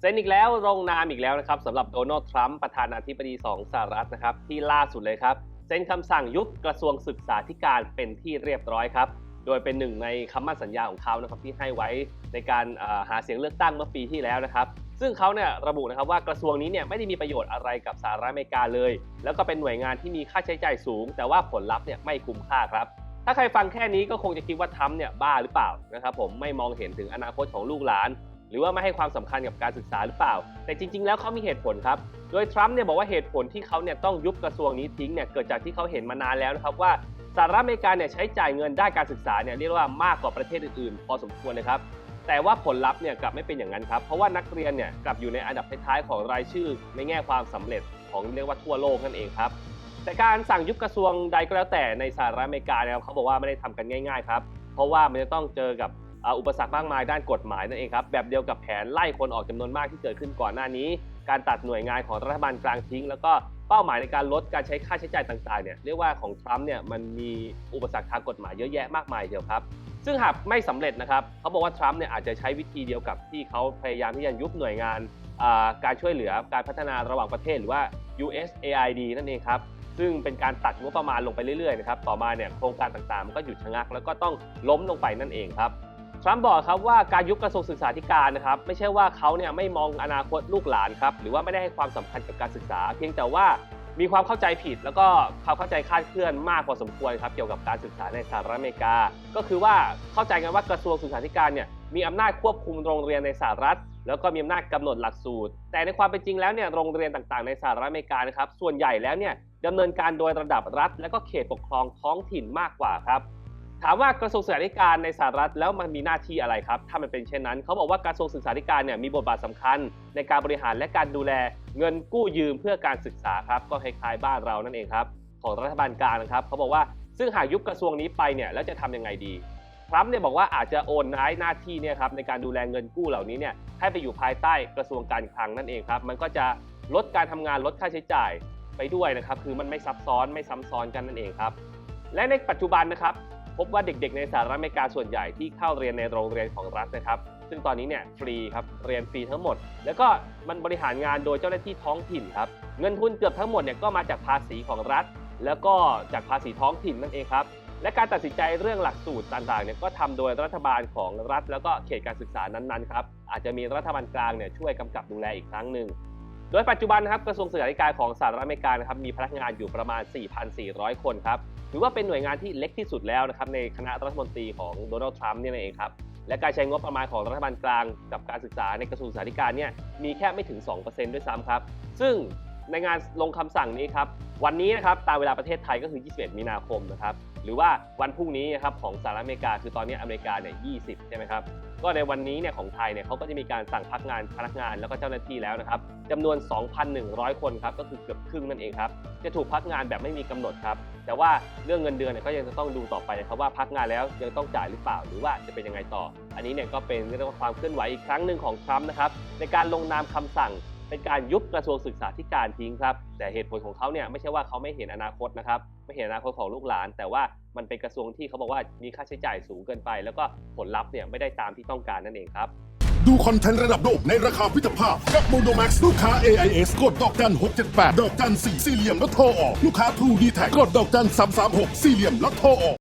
เซ็นอีกแล้วลงนามอีกแล้วนะครับสำหรับโดนัลด์ทรัมป์ประธานาธิบดีของสหรัฐนะครับที่ล่าสุดเลยครับเซ็นคำสั่งยุบกระทรวงศึกษาธิการเป็นที่เรียบร้อยครับโดยเป็นหนึ่งในคำมั่นสัญญาของเขานะครับที่ให้ไว้ในการหาเสียงเลือกตั้งเมื่อปีที่แล้วนะครับ ซึ่งเขาเนี่ยระบุนะครับว่ากระทรวงนี้เนี่ยไม่ได้มีประโยชน์อะไรกับสหรัฐอเมริกาเลย แล้วก็เป็นหน่วยงานที่มีค่าใช้จ่ายสูง แต่ว่าผลลัพธ์เนี่ยไม่คุ้มค่าครับถ้าใครฟังแค่นี้ก็คงจะคิดว่าทรัมป์เนี่ยบ้าหรือเปล่านะครับผมไม่มองเห็นถึงอนาคตของลูกหลาน หรือว่าไม่ให้ความสำคัญกับการศึกษาหรือเปล่า แต่จริง ๆ แล้วเขามีเหตุผลครับ โดยทรัมป์เนี่ยบอกว่าเหตุผลที่เขาเนี่ยต้องยุบกระทรวงนี้ทิ้งเนี่ยเกิดจากที่เขาเห็นมานานแล้วนะครับว่าสหรัฐอเมริกาเนี่ยใช้จ่ายเงินด้านการศึกษาเนี่ยเรียกว่ามากกว่าประเทศอื่นๆ พอสมควรเลยครับแต่ว่าผลลัพธ์เนี่ยกลับไม่เป็นอย่างนั้นครับ เพราะว่านักเรียนเนี่ยกลับอยู่ในอันดับท้ายๆของรายชื่อ ในแง่ความสำเร็จของเรียกว่าทั่วโลกนั่นเองครับแต่การสั่งยุบกระทรวงใดก็แล้วแต่ในสหรัฐอเมริกานะครับเขาบอกว่าไม่ได้ทำกันง่าย ๆ ครับ เพราะว่ามันจะต้องเจอกับ อุปสรรคมากมายด้านกฎหมายนั่นเองครับแบบเดียวกับแผนไล่คนออกจำนวนมากที่เกิดขึ้นก่อนหน้านี้ การตัดหน่วยงานของรัฐบาลกลางทิ้ง แล้วก็เป้าหมายในการลดการใช้ค่าใช้จ่ายต่างๆเนี่ยเรียกว่าของทรัมป์เนี่ยมันมีอุปสรรคทางกฎหมายเยอะแยะมากมายเดียวครับซึ่งหากไม่สำเร็จนะครับเขาบอกว่าทรัมป์เนี่ยอาจจะใช้วิธีเดียวกับที่เขาพยายามที่จะยุบหน่วยงานการช่วยเหลือการพัฒนาระหว่างประเทศหรือว่า USAID นั่นเองครับซึ่งเป็นการตัดงบประมาณลงไปเรื่อยๆนะครับต่อมาเนี่ยโครงการต่างๆ มันก็หยุดชะงัก แล้วก็ต้องล้มลงไปนั่นเองครับ ทรัมป์บอกครับว่าการยุบกระทรวงศึกษาธิการนะครับไม่ใช่ว่าเขาเนี่ยไม่มองอนาคตลูกหลานครับหรือว่าไม่ได้ให้ความสำคัญกับการศึกษา เพียงแต่ว่ามีความเข้าใจผิดแล้วก็ความเข้าใจคาดเคลื่อนมากพอสมควรครับเกี่ยวกับการศึกษาในสหรัฐอเมริกา ก็คือว่าเข้าใจกันว่ากระทรวงศึกษาธิการเนี่ยมีอำนาจควบคุมโรงเรียนในสหรัฐ แล้วก็มีอำนาจกำหนดหลักสูตร แต่ในความเป็นจริงแล้วเนี่ยโรงเรียนต่างๆ ในสหรัฐอเมริกานะครับส่วนใหญ่แล้วเนี่ยดำเนินการโดยระดับรัฐ และก็เขตปกครองท้องถิ่นมากกว่าครับ ถามว่ากระทรวงศึกษาธิการในสหรัฐแล้วมันมีหน้าที่อะไรครับ ถ้ามันเป็นเช่นนั้น เขาบอกว่ากระทรวงศึกษาธิการเนี่ยมีบทบาทสำคัญ ในการบริหารและการดูแลเงินกู้ยืมเพื่อการศึกษาครับ ก็คล้ายๆบ้านเรานั่นเองครับ ของรัฐบาลกลางนะครับ เขาบอกว่าซึ่งหากยุบกระทรวงนี้ไปเนี่ยแล้วจะทำยังไงดีทรัมป์เนี่ยบอกว่าอาจจะโอนย้ายหน้าที่เนี่ยครับในการดูแลเงินกู้เหล่านี้เนี่ยให้ไปอยู่ภายใต้กระทรวงการคลังนั่นเองครับ มันก็จะลดการทำงานลดค่าใช้จ่ายไปด้วยนะครับ คือมันไม่ซับซ้อนไม่ซ้ำซ้อนกันนั่นเองครับ และในปัจจุบันนะครับ พบว่าเด็กๆ ในสหรัฐอเมริกาส่วนใหญ่ที่เข้าเรียนในโรงเรียนของรัฐนะครับ ซึ่งตอนนี้เนี่ยฟรีครับเรียนฟรีทั้งหมด แล้วก็มันบริหารงานโดยเจ้าหน้าที่ท้องถิ่นครับเงินทุนเกือบทั้งหมดเนี่ยก็มาจากภาษีของรัฐ แล้วก็จากภาษีท้องถิ่นนั่นเองครับและการตัดสินใจเรื่องหลักสูตรต่างๆเนี่ยก็ทำโดยรัฐบาลของรัฐ แล้วก็เขตการศึกษานั้นๆครับอาจจะมีรัฐบาลกลางเนี่ยช่วยกำกับดูแลอีกครั้งหนึ่ง โดยปัจจุบันนะครับกระทรวงศึกษาธิการของสหรัฐอเมริกานะครับมีพนักงานอยู่ประมาณ 4,400 คนครับถือว่าเป็นหน่วยงานที่เล็กที่สุดแล้วนะครับในคณะรัฐมนตรีของโดนัลด์ทรัมป์เนี่ยเองครับและการใช้งบประมาณของรัฐบาลกลางกับการศึกษาในกระทรวงศึกษาธิการเนี่ยมีแค่ไม่ถึง 2%ด้วยซ้ำครับ ซึ่ง ในงานลงคำสั่งนี้ครับ วันนี้นะครับตามเวลาประเทศไทยก็คือ 21 มีนาคมนะครับ หรือว่าวันพรุ่งนี้นะครับของสหรัฐอเมริกา คือตอนนี้อเมริกาเนี่ย 20 ใช่ไหมครับ ก็ในวันนี้เนี่ยของไทยเนี่ยเขาก็จะมีการสั่งพักงานพนักงานแล้วก็เจ้าหน้าที่แล้วนะครับจำนวน 2,100 คนครับ ก็คือเกือบครึ่งนั่นเองครับ จะถูกพักงานแบบไม่มีกำหนดครับ แต่ว่าเรื่องเงินเดือนเนี่ยก็ยังจะต้องดูต่อไปนะครับว่าพักงานแล้วยังต้องจ่ายหรือเปล่า หรือว่าจะเป็นยังไงต่อ อันนี้เนี่ยก็เป็นเรื่องความเคลื่อนไหวอีกครั้งหนึ่งของทรัมป์นะครับในการลงนามคำสั่ง เป็นการยุบกระทรวงศึกษาธิการทิ้งครับ แต่เหตุผลของเขาเนี่ยไม่ใช่ว่าเขาไม่เห็นอนาคตนะครับ ไม่เห็นอนาคตของลูกหลาน แต่ว่ามันเป็นกระทรวงที่เขาบอกว่ามีค่าใช้จ่ายสูงเกินไป แล้วก็ผลลัพธ์เนี่ยไม่ได้ตามที่ต้องการนั่นเองครับดูคอนเทนต์ระดับโลกในราคาพิจภาพ กับโมโนแม็กซ์ลูกค้า AIS กดดอกจัน 678 ดอกจัน4สี่เหลี่ยมแล้วโทรออก ลูกค้า True d t แทกดดอกจัน 336 สี่เหลี่ยมแล้วโทรออก